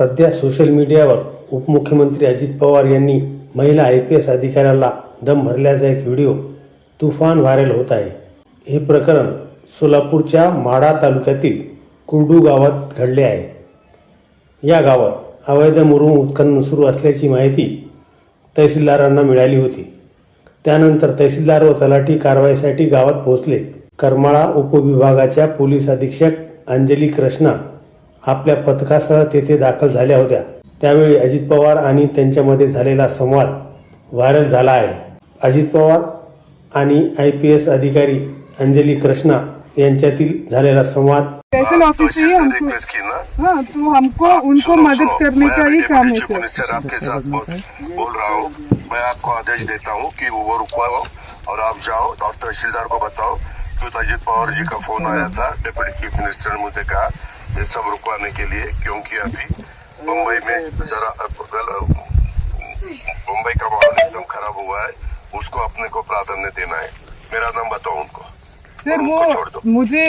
सध्या सोशल मीडियावर उपमुख्यमंत्री अजित पवार यांनी महिला आय पी एस अधिकाऱ्याला दम भरल्याचा एक व्हिडिओ तुफान व्हायरल होत आहे. हे प्रकरण सोलापूरच्या माढा तालुक्यातील कुर्डू गावात घडले आहे. या गावात अवैध मुरुम उत्खनन सुरू असल्याची माहिती तहसीलदारांना मिळाली होती. त्यानंतर तहसीलदार व तलाठी कारवाईसाठी गावात पोहोचले. करमाळा उपविभागाच्या पोलीस अधीक्षक अंजली कृष्णा आपल्या पथकासह तेथे दाखल झाल्या होत्या. त्यावेळी अजित पवार आणि त्यांच्यामध्ये झालेला संवाद व्हायरल झाला आहे. अजित पवार आणि आय पी एस अधिकारी अंजली कृष्णा यांच्यातील झालेला संवाद स्पेशल हाँ, तो ऑफिस हमको हाँ तो उनको मदद करने का ही काम है। सर आपके साथ बोल, बोल रहा हूँ। मैं आपको आदेश देता हूँ कि वो रुकवाओ और आप जाओ और तहसीलदार को बताओ कि अजित पवार जी का फोन आया था। डिप्टी चीफ मिनिस्टर ने मुझे कहा ये सब रुकवाने के लिए क्योंकि अभी मुंबई में जरा मुंबई का माहौल एकदम खराब हुआ है उसको अपने को प्राधान्य देना है। मेरा नाम बताओ उनको। सर वो उनको छोड़ दो। मुझे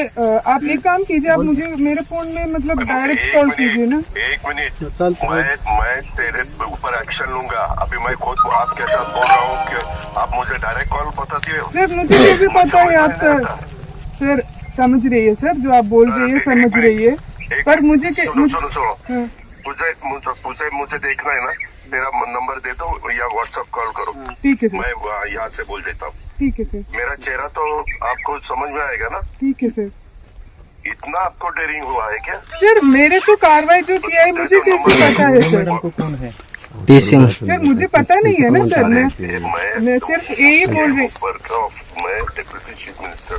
आप एक काम कीजिए आप मुझे मेरे फ़ोन में मतलब डायरेक्ट कॉल कीजिए ना। एक मिनट। मैं मैं तेरे ऊपर एक्शन लूँगा। अभी मैं खुद आपके साथ बोल रहा हूँ कि आप मुझे डायरेक्ट कॉल बताती हो। सर मुझे कैसे पता है आप सर। सर समझ रही है सर जो आप बोल रही है समझ रही है। एक पर मुझे सुनो सुनो सुनो। हाँ, तुझे मुझे तुझे मुझे देखना है ना। तेरा नंबर दे दो या व्हाट्सएप कॉल करो। ठीक है सर। मैं यहाँ से बोल देता हूँ। ठीक है सर। मेरा चेहरा तो आपको समझ में आएगा ना? ठीक है सर। इतना आपको डेरिंग हुआ है क्या? सर मेरे को कार्रवाई जो किया है मुझे कैसे पता है? सर डीसीएम सर मुझे पता नहीं है ना सर। मैं मैं सिर्फ़ यही बोल रही मैं डिप्यूटी चीफ मिनिस्टर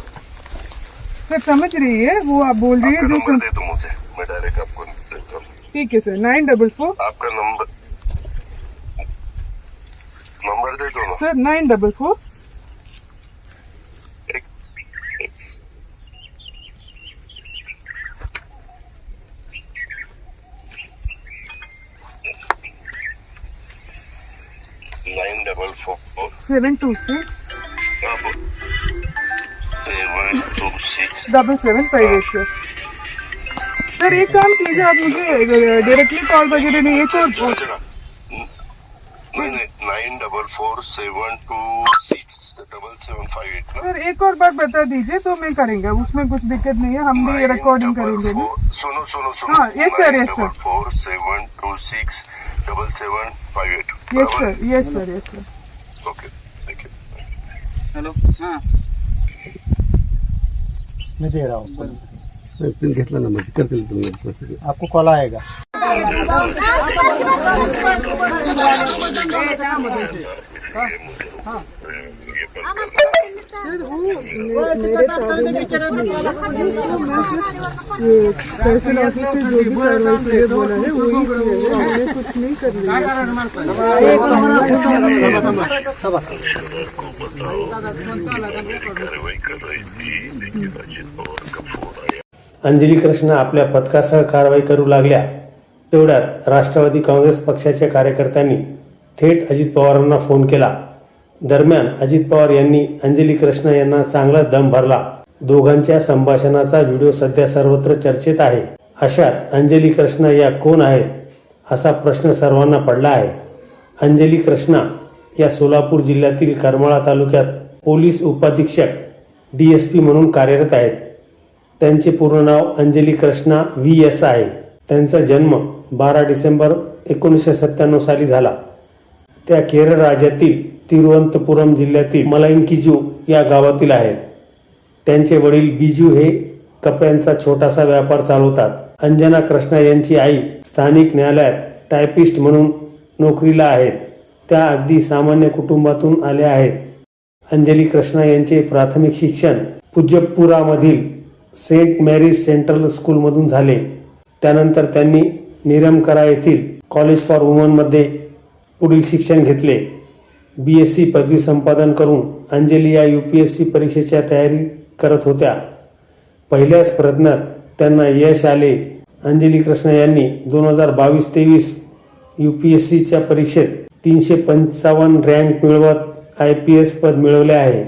सर समझ रही है वो आप बोल रही है जो दे दो मुझे। मैं डायरेक्ट आपको देता हूँ। ठीक है सर नाइन डबल फोर आपका नंबर नंबर दे दो ना। Sir nine double four nine double four seven two six seven two six double seven five eight sir sir एक काम कीजिए आप मुझे डायरेक्टली कॉल वगैरह नहीं एक और nine double four seven two six double seven five eight sir एक और बार बता दीजिए तो मैं करेंगे उसमें कुछ दिक्कत नहीं है हम भी रिकॉर्डिंग करेंगे ना। सुनो सुनो सुनो। हाँ, yes, sir, yes, sir. Four seven two six double seven five eight yes sir yes sir yes sir okay thank you hello हाँ। मैं दे रहा हूँ। पिन घेतला ना म्हणजे करतील तुम्ही आपको कॉल आएगा. तहसील ऑफिस से जो भी कार्रवाई के लिए बोला है वही किया है हमने कुछ नहीं कर लिया कार्रवाई कर रही थी लेकिन अजित पवार का फोन आया अंजली कृष्ण आपल्या पथकासह कारवाई करू लागल्या. तेवढ्यात राष्ट्रवादी काँग्रेस पक्षाच्या कार्यकर्त्यांनी थेट अजित पवारांना फोन केला. दरम्यान अजित पवार यांनी अंजली कृष्ण यांना चांगला दम भरला. दोघांच्या संभाषणाचा व्हिडिओ सध्या सर्वत्र चर्चेत आहे. अशात अंजली कृष्ण या कोण आहेत असा प्रश्न सर्वांना पडला आहे. अंजली कृष्णा या सोलापूर जिल्ह्यातील करमाळा तालुक्यात पोलीस उपाधीक्षक डी एस पी म्हणून कार्यरत आहेत. त्यांचे पूर्ण नाव अंजली कृष्णा व्ही एस आहे. त्यांचा जन्म बारा डिसेंबर एकोणीसशे सत्त्याण्णव साली झाला. त्या केरळ राज्यातील तिरुवनंतपुरम जिल्ह्यातील मलाइंकिजू या गावातील आहेत. त्यांचे वडील बिजू हे कपड्यांचा छोटासा व्यापार चालवतात. अंजना कृष्णा यांची आई स्थानिक न्यायालयात टायपिस्ट म्हणून नोकरीला आहेत. त्या अगदी सामान्य कुटुंबातून आल्या आहेत. अंजली कृष्णा यांचे प्राथमिक शिक्षण पूज्यपुरामधील सेंट मॅरीज सेंट्रल स्कूलमधून झाले. त्यानंतर त्यांनी निरमकरा येथील कॉलेज फॉर वुमनमध्ये पुढील शिक्षण घेतले. बी एस सी पदवी संपादन करून अंजली या यू पी एस सी परीक्षेच्या तयारी करत होत्या. पहिल्याच प्रयत्नात त्यांना यश आले. अंजली कृष्ण यांनी दोन हजार बावीस तेवीस यू पी एस सीच्या परीक्षेत तीनशे पंचावन्न रँक मिळवत आय पी एस पद मिळवले आहे.